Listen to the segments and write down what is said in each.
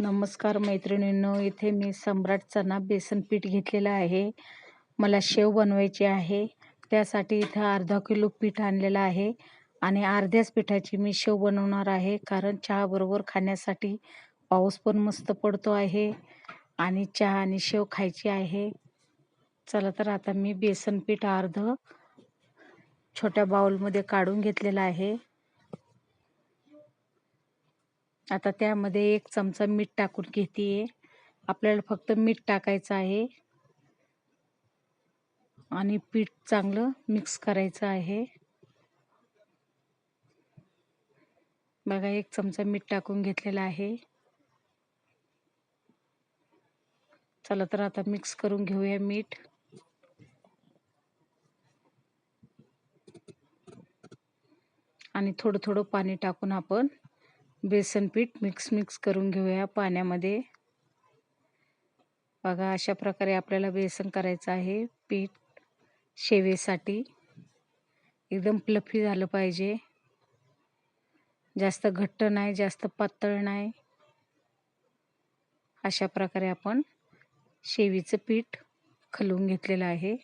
नमस्कार मैत्रिणींनो इथे मी सम्राट चना बेसन पीठ घेतलेलं आहे. मला शेव बनवायची आहे. त्यासाठी इथं अर्धा किलो पीठ आणलेलं आहे आणि अर्ध्याच पिठाची मी शेव बनवणार आहे कारण चहाबरोबर खाण्यासाठी पाऊस पण मस्त पडतो आहे आणि चहा आणि शेव खायची आहे. चला तर आता मी बेसन पीठ अर्ध छोट्या बाउलमध्ये काढून घेतलेलं आहे. आता त्यामध्ये एक चमचा मीठ टाकून घेते आपल्याला फक्त मीठ टाकायचं आहे. आणि पीठ चांगलं मिक्स करायचं आहे. बघा एक चमचा मीठ टाकून घेतलेला आहे. चला तर आता मिक्स करून घेऊया मीठ. आणि थोडं थोडं पाणी टाकून आपण बेसन पीठ मिक्स मिक्स करून घेऊया पाण्यामध्ये. बघा अशा प्रकारे आपल्याला बेसन करायचं आहे. पीठ शेवेसाठी. एकदम प्लफी झालं पाहिजे. जास्त घट्ट नाही जास्त पातळ नाही. अशा प्रकारे आपण शेवीचं पीठ खलवून घेतलेलं आहे.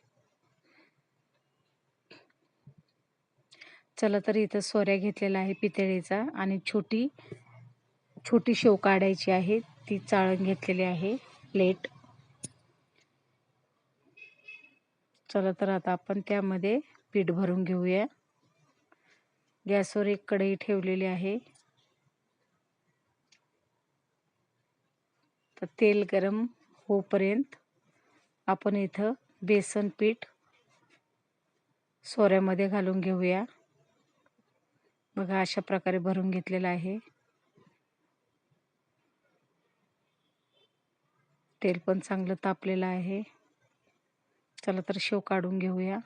चला तर इथं सोऱ्या घेतलेला आहे पितळेचा आणि छोटी छोटी शेव काढायची आहे. ती चाळण घेतलेली आहे प्लेट. चला तर आता आपण त्यामध्ये पीठ भरून घेऊया. गॅसवर एक कढई ठेवलेली आहे. तर तेल गरम होपर्यंत आपण इथं बेसन पीठ सोऱ्यामध्ये घालून घेऊया. बघा अशा प्रकारे भरून घेतलेलं आहे. तेल पण चांगलं तापलेलं आहे. चला तर शेव काढून घेऊया.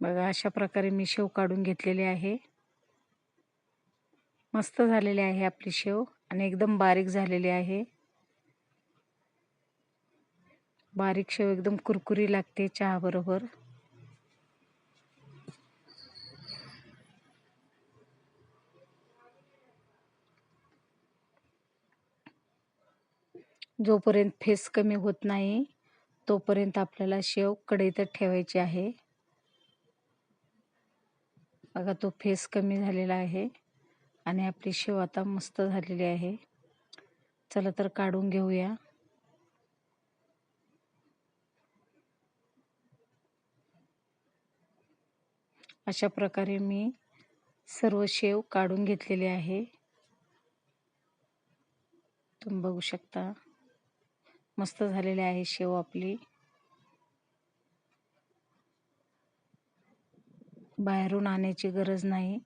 बघा अशा प्रकारे मी शेव काढून घेतलेले आहे. मस्त झालेली आहे आपली शेव आणि एकदम बारीक झालेली आहे. बारीक शेव एकदम कुरकुरी लागते चहाबरोबर. जोपर्यंत फेस कमी होत नाही तोपर्यंत आपल्याला शेव कढईतच ठेवायची आहे. बघा तो फेस कमी झालेला आहे आणि आपली शेव आता मस्त झालेली आहे. चला तर काढून घेऊया. अशा प्रकारे मी सर्व शेव काढून घेतलेले आहे. तुम्ही बघू शकता. मस्त झालेली आहे शेव आपली. बाहेरून आणायची गरज नाही.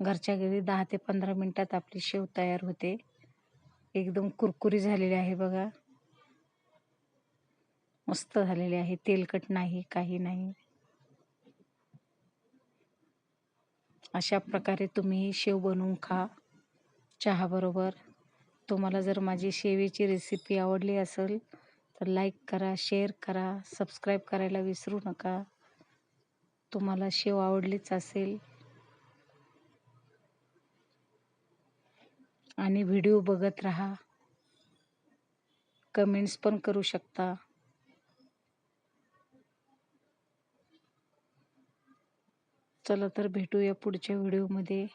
घरच्या घरी दहा ते पंधरा मिनटात आपली शेव तयार होते. एकदम कुरकुरी झालेली आहे बघा. मस्त झालेली आहे. तेलकट नाही काही नाही. अशा प्रकारे तुम्ही शेव बनवून खा. चहाबरोबर तुम्हाला जर माझी शेवेची रेसिपी आवडली असेल तर लाईक करा शेअर करा सबस्क्राईब करायला विसरू नका. तुम्हाला शेव आवडलीच असेल आणि व्हिडिओ बघत राहा. कमेंट्स पण करू शकता. चला तर भेटूया पुढच्या व्हिडिओमध्ये